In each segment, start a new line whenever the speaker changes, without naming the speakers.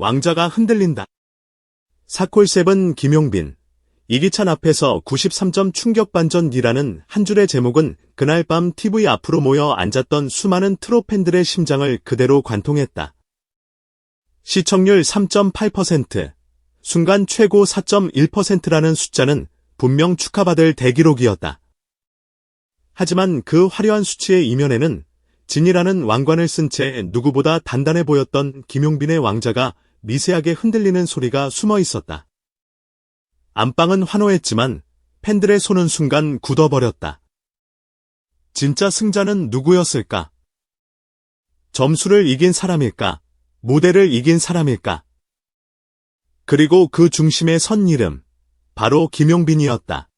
왕자가 흔들린다. 사콜세븐 김용빈 이기찬 앞에서 93점 충격 반전이라는 한 줄의 제목은 그날 밤 TV 앞으로 모여 앉았던 수많은 트로 팬들의 심장을 그대로 관통했다. 시청률 3.8%, 순간 최고 4.1%라는 숫자는 분명 축하받을 대기록이었다. 하지만 그 화려한 수치의 이면에는 진이라는 왕관을 쓴 채 누구보다 단단해 보였던 김용빈의 왕자가 미세하게 흔들리는 소리가 숨어 있었다. 안방은 환호했지만 팬들의 손은 순간 굳어버렸다. 진짜 승자는 누구였을까? 점수를 이긴 사람일까? 무대를 이긴 사람일까? 그리고 그 중심에 선 이름, 바로 김용빈이었다.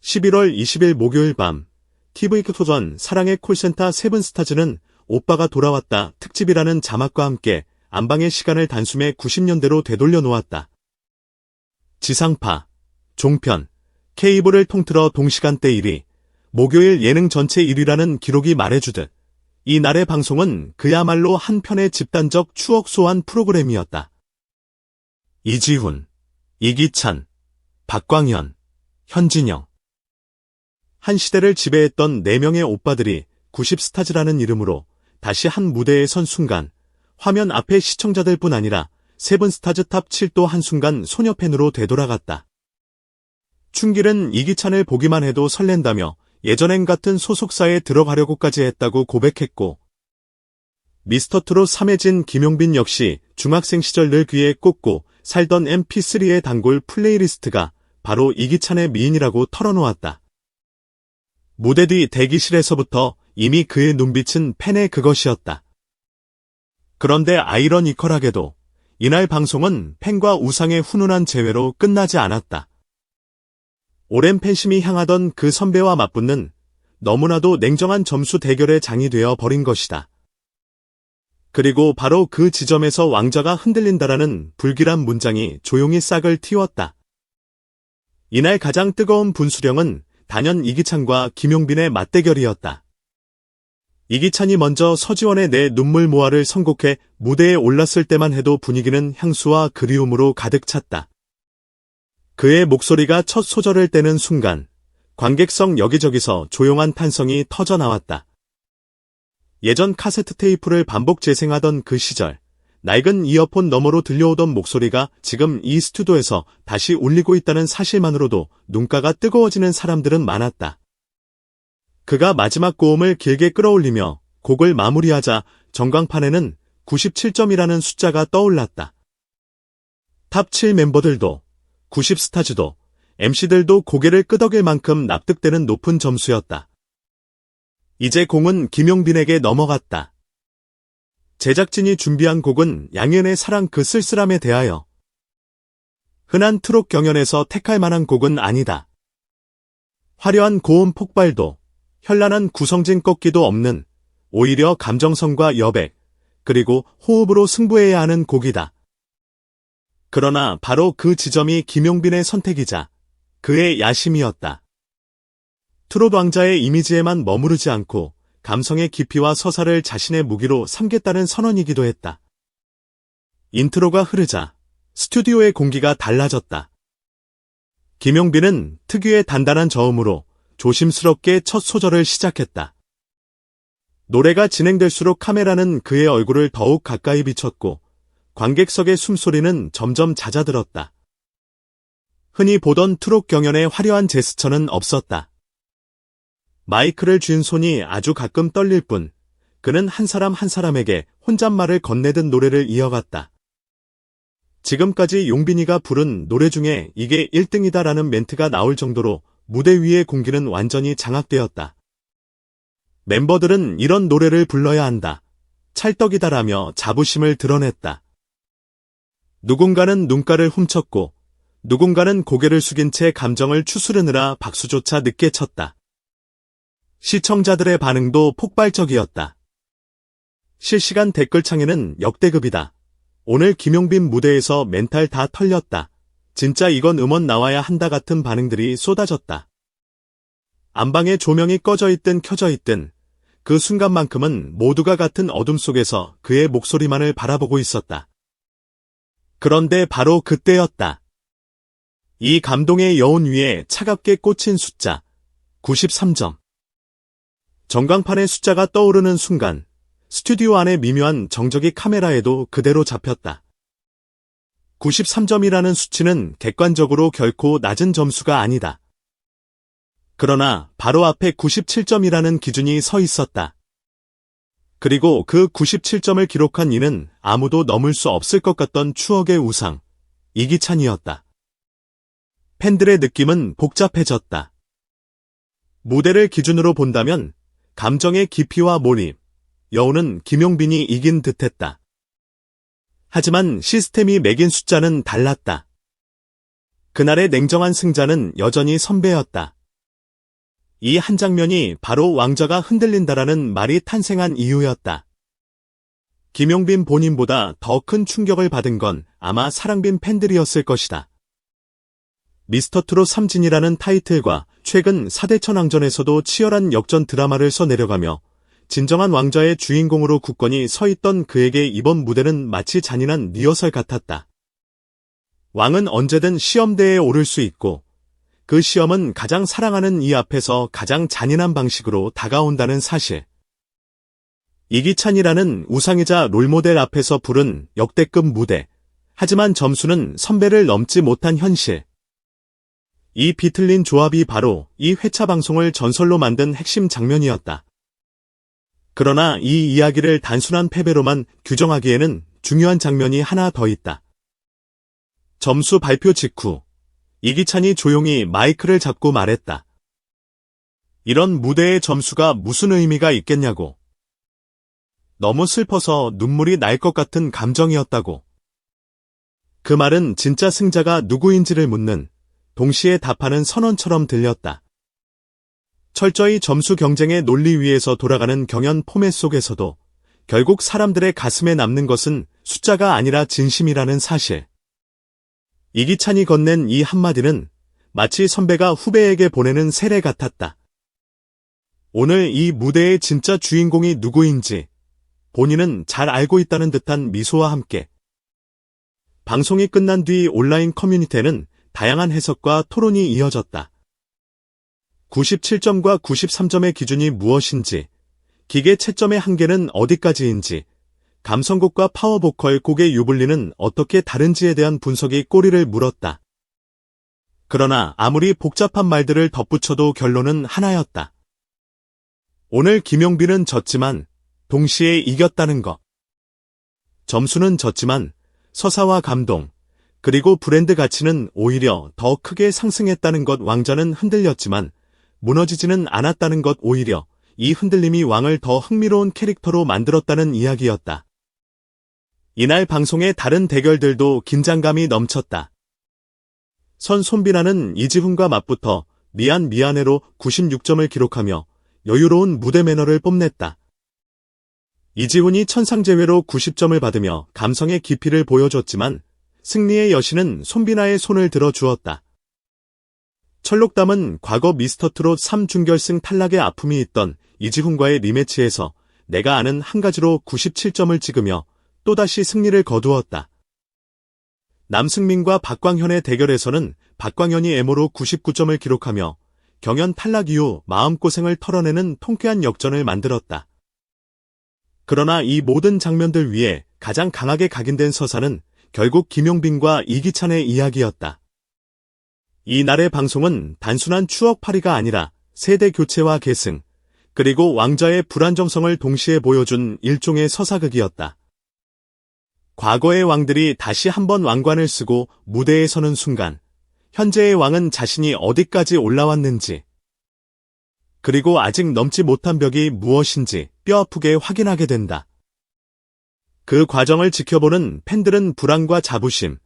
11월 20일 목요일 밤, TV토전 사랑의 콜센터 세븐스타즈는 오빠가 돌아왔다 특집이라는 자막과 함께 안방의 시간을 단숨에 90년대로 되돌려 놓았다. 지상파, 종편, 케이블을 통틀어 동시간대 1위, 목요일 예능 전체 1위라는 기록이 말해주듯 이 날의 방송은 그야말로 한편의 집단적 추억 소환 프로그램이었다. 이지훈, 이기찬, 박광현, 현진영. 한 시대를 지배했던 4명의 오빠들이 90스타즈라는 이름으로 다시 한 무대에 선 순간 화면 앞의 시청자들 뿐 아니라 세븐스타즈 탑 7도 한순간 소녀 팬으로 되돌아갔다. 춘길은 이기찬을 보기만 해도 설렌다며 예전엔 같은 소속사에 들어가려고까지 했다고 고백했고 미스터트롯 3회진 김용빈 역시 중학생 시절 늘 귀에 꽂고 살던 mp3의 단골 플레이리스트가 바로 이기찬의 미인이라고 털어놓았다. 무대 뒤 대기실에서부터 이미 그의 눈빛은 팬의 그것이었다. 그런데 아이러니컬하게도 이날 방송은 팬과 우상의 훈훈한 재회로 끝나지 않았다. 오랜 팬심이 향하던 그 선배와 맞붙는 너무나도 냉정한 점수 대결의 장이 되어 버린 것이다. 그리고 바로 그 지점에서 왕자가 흔들린다라는 불길한 문장이 조용히 싹을 틔웠다. 이날 가장 뜨거운 분수령은 단연 이기찬과 김용빈의 맞대결이었다. 이기찬이 먼저 서지원의 내 눈물 모아를 선곡해 무대에 올랐을 때만 해도 분위기는 향수와 그리움으로 가득 찼다. 그의 목소리가 첫 소절을 떼는 순간 관객석 여기저기서 조용한 탄성이 터져 나왔다. 예전 카세트 테이프를 반복 재생하던 그 시절, 낡은 이어폰 너머로 들려오던 목소리가 지금 이 스튜디오에서 다시 울리고 있다는 사실만으로도 눈가가 뜨거워지는 사람들은 많았다. 그가 마지막 고음을 길게 끌어올리며 곡을 마무리하자 전광판에는 97점이라는 숫자가 떠올랐다. 탑7 멤버들도, 90스타즈도, MC들도 고개를 끄덕일 만큼 납득되는 높은 점수였다. 이제 공은 김용빈에게 넘어갔다. 제작진이 준비한 곡은 양현의 사랑 그 쓸쓸함에 대하여. 흔한 트롯 경연에서 택할 만한 곡은 아니다. 화려한 고음 폭발도, 현란한 구성진 꺾기도 없는 오히려 감정성과 여백, 그리고 호흡으로 승부해야 하는 곡이다. 그러나 바로 그 지점이 김용빈의 선택이자 그의 야심이었다. 트롯 왕자의 이미지에만 머무르지 않고 감성의 깊이와 서사를 자신의 무기로 삼겠다는 선언이기도 했다. 인트로가 흐르자 스튜디오의 공기가 달라졌다. 김용빈은 특유의 단단한 저음으로 조심스럽게 첫 소절을 시작했다. 노래가 진행될수록 카메라는 그의 얼굴을 더욱 가까이 비췄고 관객석의 숨소리는 점점 잦아들었다. 흔히 보던 트롯 경연의 화려한 제스처는 없었다. 마이크를 쥔 손이 아주 가끔 떨릴 뿐 그는 한 사람 한 사람에게 혼잣말을 건네든 노래를 이어갔다. 지금까지 용빈이가 부른 노래 중에 이게 1등이다라는 멘트가 나올 정도로 무대 위의 공기는 완전히 장악되었다. 멤버들은 이런 노래를 불러야 한다. 찰떡이다라며 자부심을 드러냈다. 누군가는 눈가를 훔쳤고 누군가는 고개를 숙인 채 감정을 추스르느라 박수조차 늦게 쳤다. 시청자들의 반응도 폭발적이었다. 실시간 댓글창에는 역대급이다. 오늘 김용빈 무대에서 멘탈 다 털렸다. 진짜 이건 음원 나와야 한다 같은 반응들이 쏟아졌다. 안방에 조명이 꺼져 있든 켜져 있든 그 순간만큼은 모두가 같은 어둠 속에서 그의 목소리만을 바라보고 있었다. 그런데 바로 그때였다. 이 감동의 여운 위에 차갑게 꽂힌 숫자 93점. 전광판의 숫자가 떠오르는 순간 스튜디오 안의 미묘한 정적이 카메라에도 그대로 잡혔다. 93점이라는 수치는 객관적으로 결코 낮은 점수가 아니다. 그러나 바로 앞에 97점이라는 기준이 서 있었다. 그리고 그 97점을 기록한 이는 아무도 넘을 수 없을 것 같던 추억의 우상, 이기찬이었다. 팬들의 느낌은 복잡해졌다. 무대를 기준으로 본다면 감정의 깊이와 몰입, 여우는 김용빈이 이긴 듯했다. 하지만 시스템이 매긴 숫자는 달랐다. 그날의 냉정한 승자는 여전히 선배였다. 이 한 장면이 바로 왕자가 흔들린다라는 말이 탄생한 이유였다. 김용빈 본인보다 더 큰 충격을 받은 건 아마 사랑빈 팬들이었을 것이다. 미스터 트롯 삼진이라는 타이틀과 최근 사대천 왕전에서도 치열한 역전 드라마를 써내려가며 진정한 왕자의 주인공으로 굳건히 서 있던 그에게 이번 무대는 마치 잔인한 리허설 같았다. 왕은 언제든 시험대에 오를 수 있고 그 시험은 가장 사랑하는 이 앞에서 가장 잔인한 방식으로 다가온다는 사실. 이기찬이라는 우상이자 롤모델 앞에서 부른 역대급 무대. 하지만 점수는 선배를 넘지 못한 현실. 이 비틀린 조합이 바로 이 회차 방송을 전설로 만든 핵심 장면이었다. 그러나 이 이야기를 단순한 패배로만 규정하기에는 중요한 장면이 하나 더 있다. 점수 발표 직후 이기찬이 조용히 마이크를 잡고 말했다. 이런 무대의 점수가 무슨 의미가 있겠냐고. 너무 슬퍼서 눈물이 날 것 같은 감정이었다고. 그 말은 진짜 승자가 누구인지를 묻는 동시에 답하는 선언처럼 들렸다. 철저히 점수 경쟁의 논리 위에서 돌아가는 경연 포맷 속에서도 결국 사람들의 가슴에 남는 것은 숫자가 아니라 진심이라는 사실. 이기찬이 건넨 이 한마디는 마치 선배가 후배에게 보내는 세례 같았다. 오늘 이 무대의 진짜 주인공이 누구인지 본인은 잘 알고 있다는 듯한 미소와 함께 방송이 끝난 뒤 온라인 커뮤니티에는 다양한 해석과 토론이 이어졌다. 97점과 93점의 기준이 무엇인지, 기계 채점의 한계는 어디까지인지, 감성곡과 파워보컬 곡의 유불리는 어떻게 다른지에 대한 분석이 꼬리를 물었다. 그러나 아무리 복잡한 말들을 덧붙여도 결론은 하나였다. 오늘 김용빈은 졌지만 동시에 이겼다는 것. 점수는 졌지만 서사와 감동, 그리고 브랜드 가치는 오히려 더 크게 상승했다는 것 왕자는 흔들렸지만 무너지지는 않았다는 것 오히려 이 흔들림이 왕을 더 흥미로운 캐릭터로 만들었다는 이야기였다. 이날 방송의 다른 대결들도 긴장감이 넘쳤다. 선 손비나는 이지훈과 맞붙어 미안 미안해로 96점을 기록하며 여유로운 무대 매너를 뽐냈다. 이지훈이 천상제외로 90점을 받으며 감성의 깊이를 보여줬지만 승리의 여신은 손비나의 손을 들어 주었다. 철록담은 과거 미스터트롯 3준결승 탈락의 아픔이 있던 이지훈과의 리매치에서 내가 아는 한 가지로 97점을 찍으며 또다시 승리를 거두었다. 남승민과 박광현의 대결에서는 박광현이 애모로 99점을 기록하며 경연 탈락 이후 마음고생을 털어내는 통쾌한 역전을 만들었다. 그러나 이 모든 장면들 위에 가장 강하게 각인된 서사는 결국 김용빈과 이기찬의 이야기였다. 이날의 방송은 단순한 추억팔이가 아니라 세대 교체와 계승, 그리고 왕자의 불안정성을 동시에 보여준 일종의 서사극이었다. 과거의 왕들이 다시 한번 왕관을 쓰고 무대에 서는 순간, 현재의 왕은 자신이 어디까지 올라왔는지, 그리고 아직 넘지 못한 벽이 무엇인지 뼈아프게 확인하게 된다. 그 과정을 지켜보는 팬들은 불안과 자부심,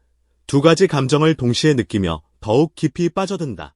두 가지 감정을 동시에 느끼며 더욱 깊이 빠져든다.